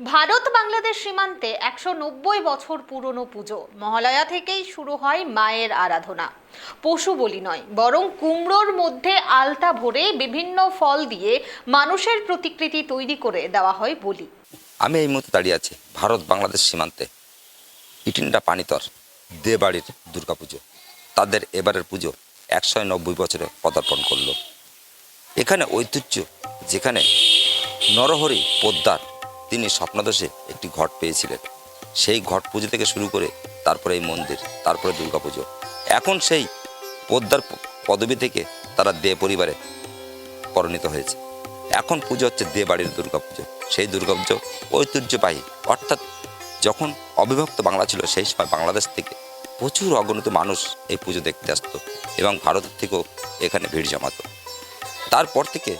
ভারত বাংলাদেশ সীমান্তে একশো নব্বই বছর পুরনো পুজো। মহালয়া থেকেই শুরু হয় মায়ের আরাধনা। পশু বলি নয়, বরং কুমড়োর মধ্যে আলতা ভরে বিভিন্ন ফল দিয়ে মানুষের প্রতিকৃতি তৈরি করে দেওয়া হয় বলি। আমি এই মুহূর্তে দাঁড়িয়ে আছি ভারত বাংলাদেশ সীমান্তে। ইটিন্ডা পানিতর দে বাড়ির দুর্গাপুজো। তাদের এবারের পুজো একশো নব্বই বছরে পদার্পণ করল। এখানে ঐতিহ্য যেখানে নরহরি পোদ্দার তিনি স্বপ্নদোষে একটি ঘট পেয়েছিলেন। সেই ঘট পুজো থেকে শুরু করে তারপরে এই মন্দির, তারপরে দুর্গাপুজো। এখন সেই পোদ্দার পদবী থেকে তারা দে পরিবারে পরিণত হয়েছে। এখন পুজো হচ্ছে দে বাড়ির দুর্গাপুজো। সেই দুর্গাপুজো ঐতিহ্যবাহী। অর্থাৎ যখন অবিভক্ত বাংলা ছিল, সেই সময় বাংলাদেশ থেকে প্রচুর অগণিত মানুষ এই পুজো দেখতে আসতো এবং ভারতের থেকেও এখানে ভিড় জমাতো। তারপর থেকে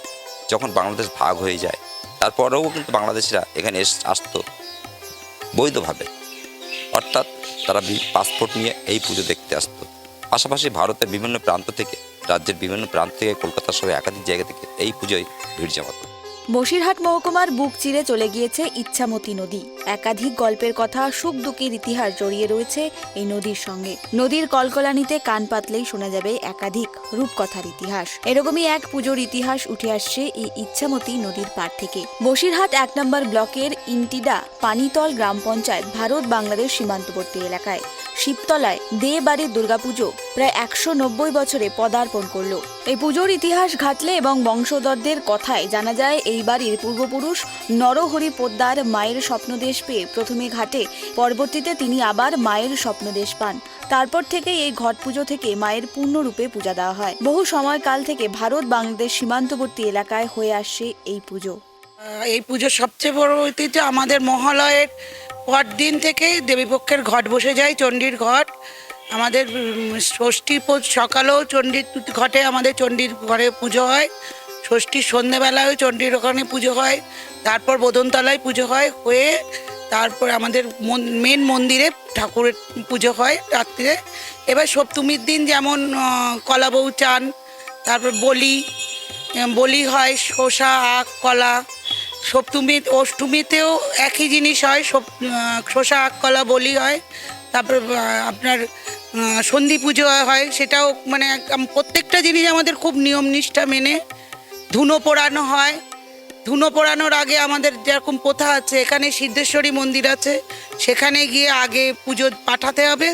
যখন বাংলাদেশ ভাগ হয়ে যায় তারপরেও কিন্তু বাংলাদেশিরা এখানে এস আসতো বৈধভাবে। অর্থাৎ তারা পাসপোর্ট নিয়ে এই পুজো দেখতে আসতো। পাশাপাশি ভারতের বিভিন্ন প্রান্ত থেকে, রাজ্যের বিভিন্ন প্রান্ত থেকে কলকাতা সহ একাধিক জায়গা থেকে এই পুজোয় ভিড় জমাতো। বসিরহাট মহকুমার বুক চিরে চলে গিয়েছে ইচ্ছামতি নদী। একাধিক গল্পের কথা সুখ দুঃখের ইতিহাস জড়িয়ে রয়েছে এই নদীর সঙ্গে। নদীর কলকলানিতে কান পাতলেই শোনা যাবে একাধিক রূপকথার ইতিহাস। এরকমই এক পুজোর ইতিহাস উঠে আসছে এই ইচ্ছামতি নদীর পার থেকে। বসিরহাট এক নম্বর ব্লকের ইন্টিডা পানিতল গ্রাম পঞ্চায়েত ভারত বাংলাদেশ সীমান্তবর্তী এলাকায়। শিবতলায় দে বাড়ির দুর্গাপুজো প্রায় একশো নব্বই বছরে পদার্পণ করল। এই পুজোর ইতিহাস ঘাটলে এবং বংশধরদের কথায় জানা যায়, এই বাড়ির পূর্বপুরুষ নরহরি পোদ্দার মায়ের স্বপ্নদেশ পেয়ে প্রথমে ঘাটে, পরবর্তীতে তিনি আবার মায়ের স্বপ্নদেশ পান। তারপর থেকে এই ঘট পুজো থেকে মায়ের পূর্ণরূপে পূজা দেওয়া হয়। বহু সময়কাল থেকে ভারত বাংলাদেশ সীমান্তবর্তী এলাকায় হয়ে আসছে এই পুজো। এই পুজোর সবচেয়ে বড় ঐতিহ্য আমাদের মহালয়ের পর দিন থেকেই দেবীপক্ষের ঘট বসে যায়, চণ্ডীর ঘট। আমাদের ষষ্ঠী সকালেও চণ্ডীর ঘটে আমাদের চণ্ডীর ঘরে পুজো হয়। ষষ্ঠীর সন্ধেবেলায়ও চণ্ডীর ওখানে পুজো হয়। তারপর বোদনতলায় পুজো হয়, হয়ে তারপর আমাদের মেন মন্দিরে ঠাকুরের পুজো হয় রাত্রিরে এবার সপ্তমীর দিন যেমন কলাবউ চান, তারপর বলি বলি হয়, শসা, আখ, কলা। সপ্তমী, অষ্টমীতেও একই জিনিস হয় শসা কলা, বলি হয়, তারপর আপনার সন্ধি পুজো হয়, সেটাও মানে প্রত্যেকটা জিনিস আমাদের খুব নিয়ম নিষ্ঠা মেনে ধুনো পোড়ানো হয়। ধুনো পোড়ানোর আগে আমাদের যেরকম প্রথা আছে, এখানে সিদ্ধেশ্বরী মন্দির আছে, সেখানে গিয়ে আগে পুজো পাঠাতে হবে।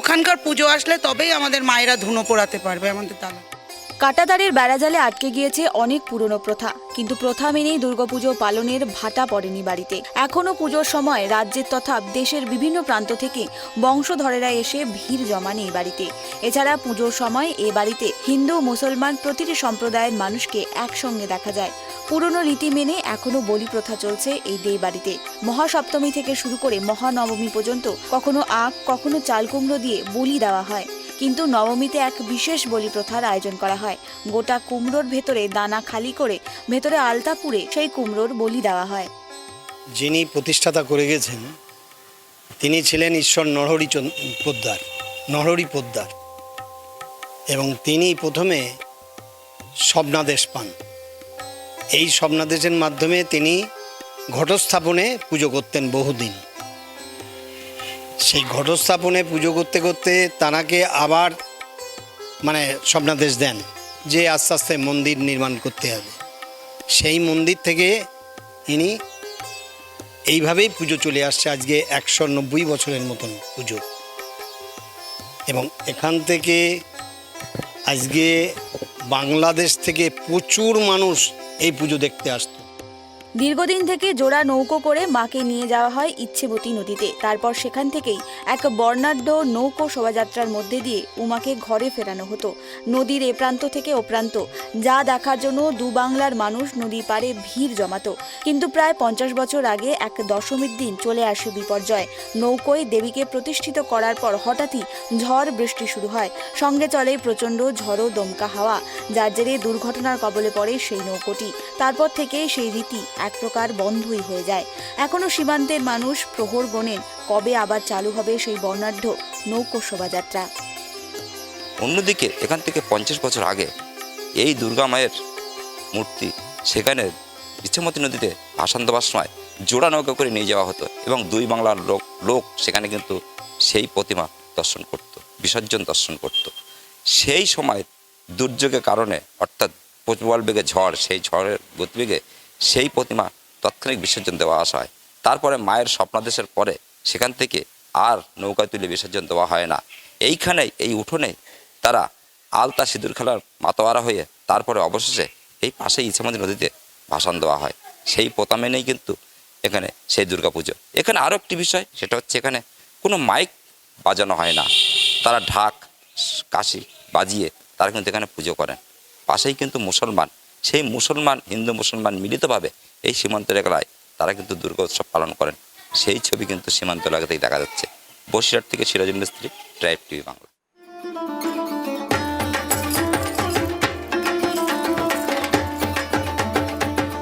ওখানকার পুজো আসলে তবেই আমাদের মায়েরা ধুনো পোড়াতে পারবে আমাদের দাদা কাটাতারের বেড়াজালে আটকে গিয়েছে অনেক পুরনো প্রথা। কিন্তু প্রথা মেনেই দুর্গাপুজো পালনের ভাটা পড়েনি বাড়িতে। এখনও পুজোর সময় রাজ্যের তথা দেশের বিভিন্ন প্রান্ত থেকে বংশধরেরা এসে ভিড় জমান এই বাড়িতে। এছাড়া পুজোর সময় এ বাড়িতে হিন্দু, মুসলমান প্রতিটি সম্প্রদায়ের মানুষকে একসঙ্গে দেখা যায়। পুরনো রীতি মেনে এখনও বলি প্রথা চলছে এই দেই বাড়িতে। মহাসপ্তমী থেকে শুরু করে মহানবমী পর্যন্ত কখনো আখ, কখনো চাল কুমড়ো দিয়ে বলি দেওয়া হয়। কিন্তু নবমীতে এক বিশেষ বলি প্রথার আয়োজন করা হয়। গোটা কুমড়োর ভেতরে দানা খালি করে ভেতরে আলতা পুড়ে সেই কুমড়োর বলি দেওয়া হয়। যিনি প্রতিষ্ঠাতা করে গেছেন, তিনি ছিলেন ঈশ্বর নরহরি পোদ্দার নরহরি পোদ্দার। এবং তিনি প্রথমে স্বপ্নাদেশ পান। এই স্বপ্নাদেশের মাধ্যমে তিনি ঘটস্থাপনে পুজো করতেন বহুদিন। সেই ঘটস্থাপনে পুজো করতে করতে তানাকে আবার মানে স্বপ্নাদেশ দেন যে আস্তে আস্তে মন্দির নির্মাণ করতে হবে। সেই মন্দির থেকে ইনি এইভাবেই পুজো চলে আসছে আজকে একশো নব্বই বছরের মতন পুজো। এবং এখান থেকে আজকে বাংলাদেশ থেকে প্রচুর মানুষ এই পুজো দেখতে আসতো। দীর্ঘদিন থেকে জোড়া নৌকো করে মাকে নিয়ে যাওয়া হয় ইচ্ছেবতী নদীতে। তারপর সেখান থেকেই এক বর্ণাঢ্য নৌকো শোভাযাত্রার মধ্যে দিয়ে উমাকে ঘরে ফেরানো হতো। নদীর এ প্রান্ত থেকে ও প্রান্ত, যা দেখার জন্য দু বাংলার মানুষ নদী পারে ভিড় জমাতো। কিন্তু প্রায় পঞ্চাশ বছর আগে এক দশমীর দিন চলে আসে বিপর্যয়। নৌকোয় দেবীকে প্রতিষ্ঠিত করার পর হঠাৎই ঝড় বৃষ্টি শুরু হয়। সঙ্গে চলে প্রচণ্ড ঝড়ো দমকা হাওয়া, যার জেরে দুর্ঘটনার কবলে পড়ে সেই নৌকোটি। তারপর থেকে সেই রীতি এক প্রকার বন্ধই হয়ে যায়। এখনও সীমান্তের মানুষ প্রহর গণেন কবে আবার চালু হবে সেই বর্ণাঢ্য নৌকো শোভাযাত্রা অন্যদিকে, এখান থেকে পঞ্চাশ বছর আগে এই দুর্গা মায়ের মূর্তি সেখানে ইচ্ছামতি নদীতে ভাসান দেওয়ার সময় জোড়া নৌকা করে নিয়ে যাওয়া হতো এবং দুই বাংলার লোক লোক সেখানে কিন্তু সেই প্রতিমা দর্শন করত, বিসর্জন দর্শন করত। সেই সময় দুর্যোগের কারণে, অর্থাৎ প্রবল বেগে ঝড়, সেই ঝড়ের গতিবেগে সেই প্রতিমা তাৎক্ষণিক বিসর্জন দেওয়া আসা হয়। তারপরে মায়ের স্বপ্নাদেশের পরে সেখান থেকে আর নৌকায় তুলে বিসর্জন দেওয়া হয় না। এইখানে এই উঠোনে তারা আলতা সিঁদুর খেলার মাতোয়ারা হয়ে তারপরে অবশেষে এই পাশেই ইছামতি নদীতে ভাসান দেওয়া হয়। সেই পোতা মেনেই কিন্তু এখানে সেই দুর্গাপুজো। এখানে আরও একটি বিষয়, সেটা হচ্ছে এখানে কোনো মাইক বাজানো হয় না। তারা ঢাক, কাশি বাজিয়ে তারা কিন্তু এখানে পুজো করেন। পাশেই কিন্তু মুসলমান সেই মুসলমান, হিন্দু মুসলমান মিলিতভাবে এই সীমান্ত এলাকায় তারা কিন্তু দুর্গা উৎসব পালন করেন। সেই ছবি কিন্তু সীমান্ত এলাকাতেই দেখা যাচ্ছে। বসিরহাট থেকে সিরাজুল মিস্ত্রি ট্রাইব টিভি বাংলা।